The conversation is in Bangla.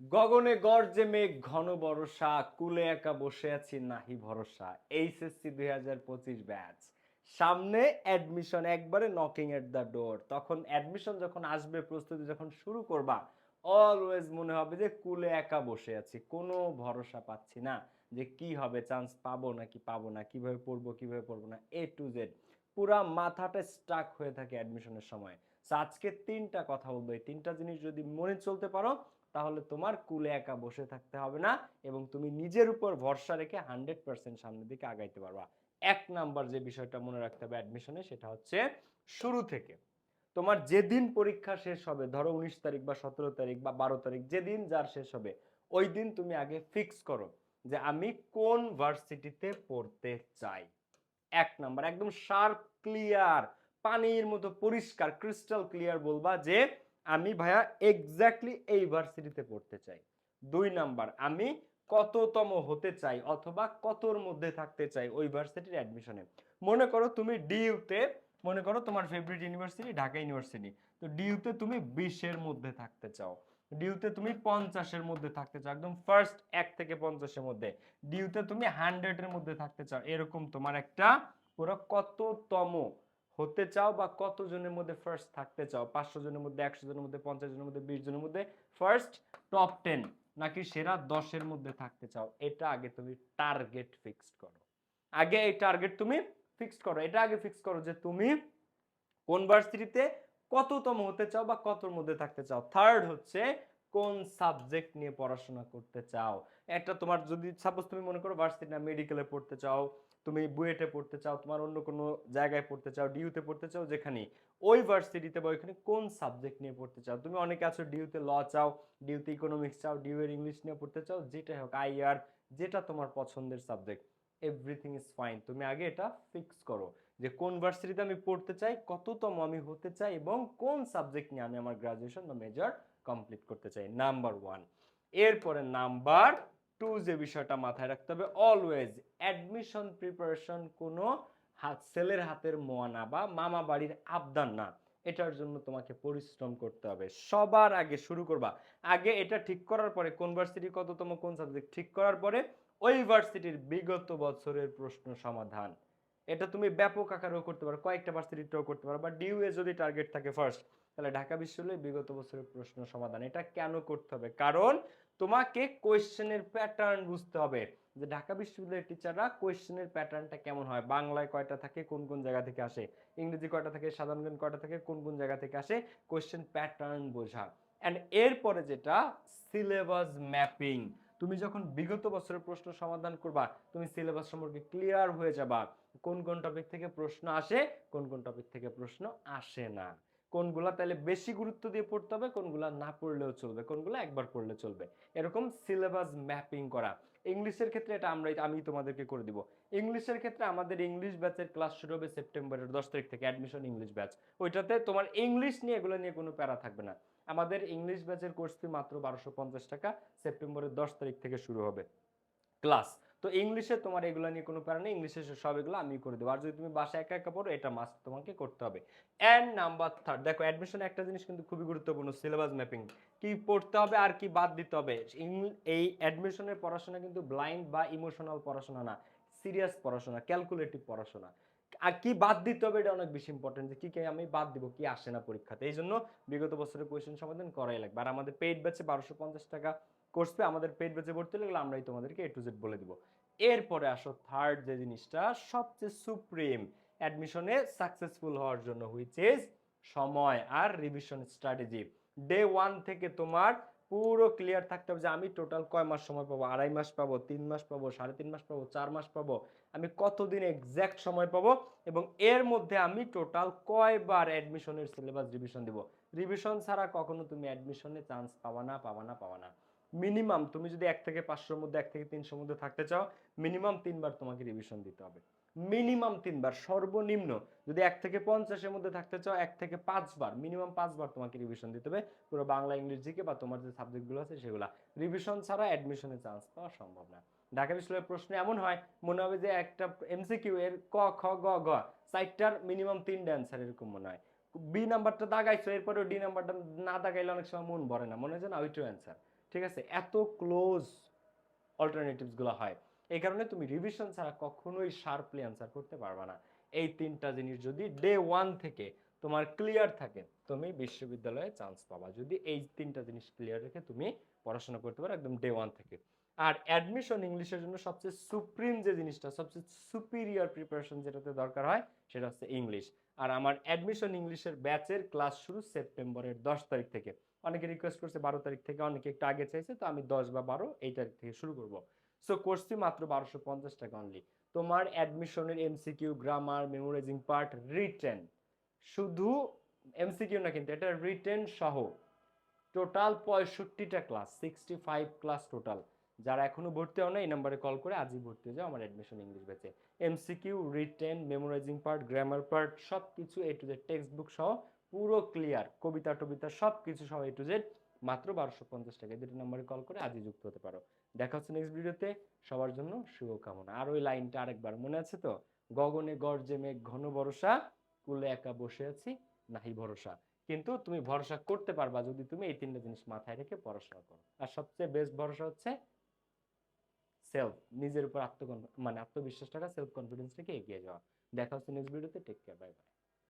গগনে গর্জে মেঘ, ঘন বরষা, কুলে একা বসে আছি, নাহি ভরসা। এইচএসসি দুই হাজার পঁচিশ ব্যাচ। সামনে অ্যাডমিশন একবারে নকিং এট দ্য ডোর তখন অ্যাডমিশন যখন আসবে, প্রস্তুতি যখন শুরু করবা অলওয়েজ মনে হবে যে কুলে একা বসে আছি। কোনো ভরসা পাচ্ছি না যে কি হবে চান্স পাবো নাকি পাবো না, কীভাবে পড়ব কীভাবে পড়ব না এ টু জেড পুরা মাথাটা স্টাক হয়ে থাকে অ্যাডমিশনের সময়। আজকে তিনটা কথা বলব। এই তিনটা জিনিস যদি মনে চলতে পারো তাহলে তোমার কুলে একা বসে থাকতে হবে না এবং তুমি নিজের উপর ভরসা রেখে হান্ড্রেড পার্সেন্ট সামনের দিকে আগাইতে পারবা। এক নাম্বার যে বিষয়টা মনে রাখতে হবে অ্যাডমিশনে সেটা হচ্ছে শুরু থেকে। তোমার যেদিন পরীক্ষা শেষ হবে, ধরো উনিশ তারিখ বা সতেরো তারিখ বা বারো তারিখ, যেদিন যার শেষ হবে, ওই দিন তুমি আগে ফিক্স করো যে আমি কোন ভার্সিটিতে পড়তে চাই। এক নাম্বার, একদম শার্প ক্লিয়ার পানির মতো পরিষ্কার ক্রিস্টাল ক্লিয়ার বলবা যে আমি ভাইয়া এক্স্যাক্টলি এই ভার্সিটিতে পড়তে চাই। দুই নাম্বার, আমি কততম হতে চাই অথবা কতর মধ্যে থাকতে চাই ওই ভার্সিটির অ্যাডমিশনে মনে করো তুমি ডিউতে মনে করো তোমার ফেভারিট ইউনিভার্সিটি ঢাকা ইউনিভার্সিটি তো ডিইউতে তুমি বিশের মধ্যে থাকতে চাও। ডিউতে তুমি পঞ্চাশের মধ্যে থাকতে চাও, একদম ফার্স্ট এক থেকে পঞ্চাশের মধ্যে। ডিউতে তুমি হান্ড্রেডের মধ্যে থাকতে চাও, এরকম তোমার একটা পুরো কততম হতে চাও বা কত জনের মধ্যে ফার্স্ট থাকতে চাও? পাঁচশো জনের মধ্যে, একশো জনের মধ্যে, পঞ্চাশ জনের মধ্যে, বিশ জনের মধ্যে? ফার্স্ট টপ টেন নাকি সেরা দশের মধ্যে থাকতে চাও? এটা আগে তুমি টার্গেট ফিক্সড করো। আগে এই টার্গেট তুমি ফিক্সড করো। এটা আগে ফিক্স করো যে তুমি কোন ভার্সিটিতে কততম হতে চাও বা কতর মধ্যে থাকতে চাও? থার্ড হচ্ছে কোন সাবজেক্ট নিয়ে পড়াশোনা করতে চাও? একটা তোমার যদি সাপোজ তুমি মনে করো ভার্সিটি না মেডিকেলে পড়তে চাও, তুমি বুয়েটে পড়তে চাও, তোমার অন্য কোনো জায়গায় পড়তে চাও ডিউতে পড়তে চাও যেখানে ওই ভার্সিটিতে বা ওইখানে কোন সাবজেক্ট নিয়ে পড়তে চাও? তুমি অনেকে আছো ডিউতে ল চাও ডিউতে ইকোনমিক্স চাও ডিউ এর ইংলিশ নিয়ে পড়তে চাও, যেটাই হোক আই আইআর যেটা তোমার পছন্দের সাবজেক্ট এভরিথিং ইজ ফাইন তুমি আগে এটা ফিক্স করো। যে কোন ভার্সিটিতে আমি পড়তে চাই, কততম আমি হতে চাই এবং কোন সাবজেক্ট নিয়ে আমি আমার গ্রাজুয়েশন বা মেজর কমপ্লিট করতে চাই। Number one. এরপরে নাম্বার টু যে বিষয়টা মাথায় রাখতে হবে অলওয়েজ অ্যাডমিশন প্রিপারেশন কোনো হাত, ছেলের হাতের মোয়ানা বা মামা বাড়ির আবদান না। এটার জন্য তোমাকে পরিশ্রম করতে হবে। সবার আগে শুরু করবা। আগে এটা ঠিক করার পরে, কোন ভার্সিটি কততম, কোন সাবজেক্ট ঠিক করার পরে, ওই ভার্সিটির বিগত বছরের প্রশ্ন সমাধান। এটা তুমি ব্যাপক আকারেও করতে পারো, কয়েকটা ভার্সিটিটাও করতে পারো বা ডিউ এ যদি টার্গেট থাকে ফার্স্ট তাহলে ঢাকা বিশ্ববিদ্যালয়ে বিগত বছরের প্রশ্ন সমাধান। এটা কেন করতে হবে? কারণ তোমাকে কোয়েশ্চেনের প্যাটার্ন বুঝতে হবে যে ঢাকা বিশ্ববিদ্যালয়ের টিচাররা কোয়েশ্চেনের প্যাটার্নটা কেমন হয়? বাংলায় কয়টা থাকে? কোন কোন জায়গা থেকে আসে? ইংরেজি কয়টা থাকে? সাধারণ জ্ঞান কয়টা থেকে? কোন কোন জায়গা থেকে আসে? কোয়েশ্চেন প্যাটার্ন বোঝা। অ্যান্ড এরপরে যেটা সিলেবাস ম্যাপিং তুমি যখন বিগত বছরের প্রশ্ন সমাধান করবা, তুমি সিলেবাস সম্পর্কে ক্লিয়ার হয়ে যাবা কোন কোন টপিক থেকে প্রশ্ন আসে, কোন কোন টপিক থেকে প্রশ্ন আসে না। কোনগুলা তাহলে বেশি গুরুত্ব দিয়ে পড়তে হবে, কোনগুলা না পড়লেও চলবে, কোনগুলা একবার পড়লে চলবে। এরকম সিলেবাস ম্যাপিং করা। ইংলিশের ক্ষেত্রে এটা আমরা আমি তোমাদেরকে করে দিব। ইংলিশের ক্ষেত্রে আমাদের ইংলিশ ব্যাচের ক্লাস শুরু হবে সেপ্টেম্বরের দশ তারিখ থেকে অ্যাডমিশন ইংলিশ ব্যাচ ওইটাতে তোমার ইংলিশ নিয়ে এগুলো নিয়ে কোনো প্যারা থাকবে না। আমাদের ইংলিশ ব্যাচের কোর্স ফি মাত্র বারোশো পঞ্চাশ টাকা, সেপ্টেম্বরের দশ তারিখ থেকে শুরু হবে। ক্লাস, তো ইংলিশে তোমার এগুলো নিয়ে কোনো প্যারা নেই, ইংলিশে সব এগুলো আমি করে দেবো। আর যদি তুমি বাসায় একা একা পড়ো, এটা মাস্ট তোমাকে করতে হবে। অ্যান্ড নাম্বার থার্ড দেখো অ্যাডমিশন একটা জিনিস কিন্তু খুবই গুরুত্বপূর্ণ সিলেবাস ম্যাপিং কি পড়তে হবে আর কি বাদ দিতে হবে? এই অ্যাডমিশনের পড়াশোনা কিন্তু ব্লাইন্ড বা ইমোশনাল পড়াশোনা না সিরিয়াস পড়াশোনা ক্যালকুলেটিভ পড়াশোনা। আর কি বাদ দিতে হবে এটা অনেক বেশি ইম্পর্টেন্ট যে কি কি আমি বাদ দিব, কি আসে না পরীক্ষাতে। এই জন্য বিগত বছরের কোয়েশ্চেন সমাধান করাই লাগবে। আর আমাদের পেইড ব্যাচে বারোশো পঞ্চাশ টাকা কোর্স পে আমাদের পেইড ব্যাচে ভর্তি লাগলে আমরাই তোমাদেরকে এ টু জেড বলে দিব। এরপরে আসো থার্ড যে জিনিসটা, সবচেয়ে সুপ্রিম অ্যাডমিশনে সাকসেসফুল হওয়ার জন্য হুইচ ইজ সময় আর রিভিশন স্ট্র্যাটেজি ডে ওয়ান থেকে তোমার পুরো ক্লিয়ার থাকতে হবে যে আমি টোটাল কয় মাস সময় পাবো? আড়াই মাস পাবো? তিন মাস পাবো? সাড়ে তিন মাস পাবো? চার মাস পাবো? আমি কতদিন এক্স্যাক্ট সময় পাবো? এবং এর মধ্যে আমি টোটাল কয়বার অ্যাডমিশনের সিলেবাস রিভিশন দিব? রিভিশন ছাড়া কখনো তুমি অ্যাডমিশনে চান্স পাবা না পাবা না পাবা না। মিনিমাম তুমি যদি এক থেকে পাঁচশোর মধ্যে, এক থেকে তিনশোর মধ্যে থাকতে চাও মিনিমাম তিনবার তোমাকে রিভিশন দিতে হবে। মিনিমাম তিনবার, সর্বনিম্ন। যদি এক থেকে পঞ্চাশের মধ্যে থাকতে চাও, এক থেকে পাঁচবার, মিনিমাম পাঁচবার তোমাকে রিভিশন দিতে হবে। পুরো বাংলা, ইংলিশ জিকে বা তোমার যে সাবজেক্টগুলো আছে সেগুলো। রিভিশন ছাড়া অ্যাডমিশনে চান্স পাওয়া সম্ভব না। ঢাকা বিশ্ববিদ্যালয়ের প্রশ্ন এমন হয়, মনে হবে যে একটা এমসিকিউ এর ক, খ, গ গ সাইটটার মিনিমাম তিনটা অ্যান্সার এরকম মনে হয়। বি নাম্বারটা দাগাইছো এরপরে ডি নাম্বারটা না দাগাইলে অনেক সময় মন ভরে না, মনে হয় যে না, ওইটাও অ্যান্সার ঠিক আছে? এত ক্লোজ অল্টারনেটিভসগুলো হয়। এই কারণে তুমি রিভিশন ছাড়া কখনোই শার্পলি অ্যান্সার করতে পারবে না। এই তিনটা জিনিস যদি ডে ওয়ান থেকে তোমার ক্লিয়ার থাকে, তুমি বিশ্ববিদ্যালয়ে চান্স পাবা। যদি এই তিনটা জিনিস ক্লিয়ার রেখে তুমি পড়াশোনা করতে পারো একদম ডে ওয়ান থেকে। আর অ্যাডমিশন ইংলিশের জন্য সবচেয়ে সুপ্রিম যে জিনিসটা, সবচেয়ে সুপিরিয়র প্রিপারেশন যেটাতে দরকার হয়, সেটা হচ্ছে ইংলিশ আর আমার অ্যাডমিশন ইংলিশের ব্যাচের ক্লাস শুরু সেপ্টেম্বরের দশ তারিখ থেকে। অনেকে রিকোয়েস্ট করছে বারো তারিখ থেকে, অনেকে একটু আগে চাইছে, তো আমি দশ বা বারো এই তারিখ থেকে শুরু করব। সো কোর্সটি মাত্র বারোশো পঞ্চাশ টাকা অনলি তোমার অ্যাডমিশনের MCQ grammar memorising part written শুধু এমসিকিউ না কিন্তু এটা রিটেন সহ। Total পঁয়ষট্টিটা class sixty five class total যারা এখনও ভর্তি হও না এই নাম্বারে কল করে আজই ভর্তি হয়ে যাও আমার অ্যাডমিশন ইংলিশ ব্যাচে MCQ written memorising part grammar part সব কিছু A to Z text book সহ, পুরো ক্লিয়ার কবিতা টবিতা সব কিছু সহ এ টু জেড মাত্র বারোশো পঞ্চাশ টাকা। দুটো নাম্বারে কল করে আজই যুক্ত হতে পারো। দেখা হচ্ছে নেক্সট ভিডিওতে সবার জন্য শুভকামনা। আর ওই লাইনটা আরেকবার মনে আছে তো? গগনে গর্জে মেঘ ঘন ভরসা, কুলে একা বসে আছি, নাহি ভরসা। কিন্তু তুমি ভরসা করতে পারবা যদি তুমি এই তিনটা জিনিস মাথায় রেখে পড়াশোনা করো। আর সবচেয়ে বেস্ট ভরসা হচ্ছে সেলফ নিজের উপর আত্মকন মানে আত্মবিশ্বাস টাকা সেলফ কনফিডেন্স রেখে এগিয়ে যাওয়া। দেখা হচ্ছে নেক্সট ভিডিওতে টেক কেয়ার বাই বাই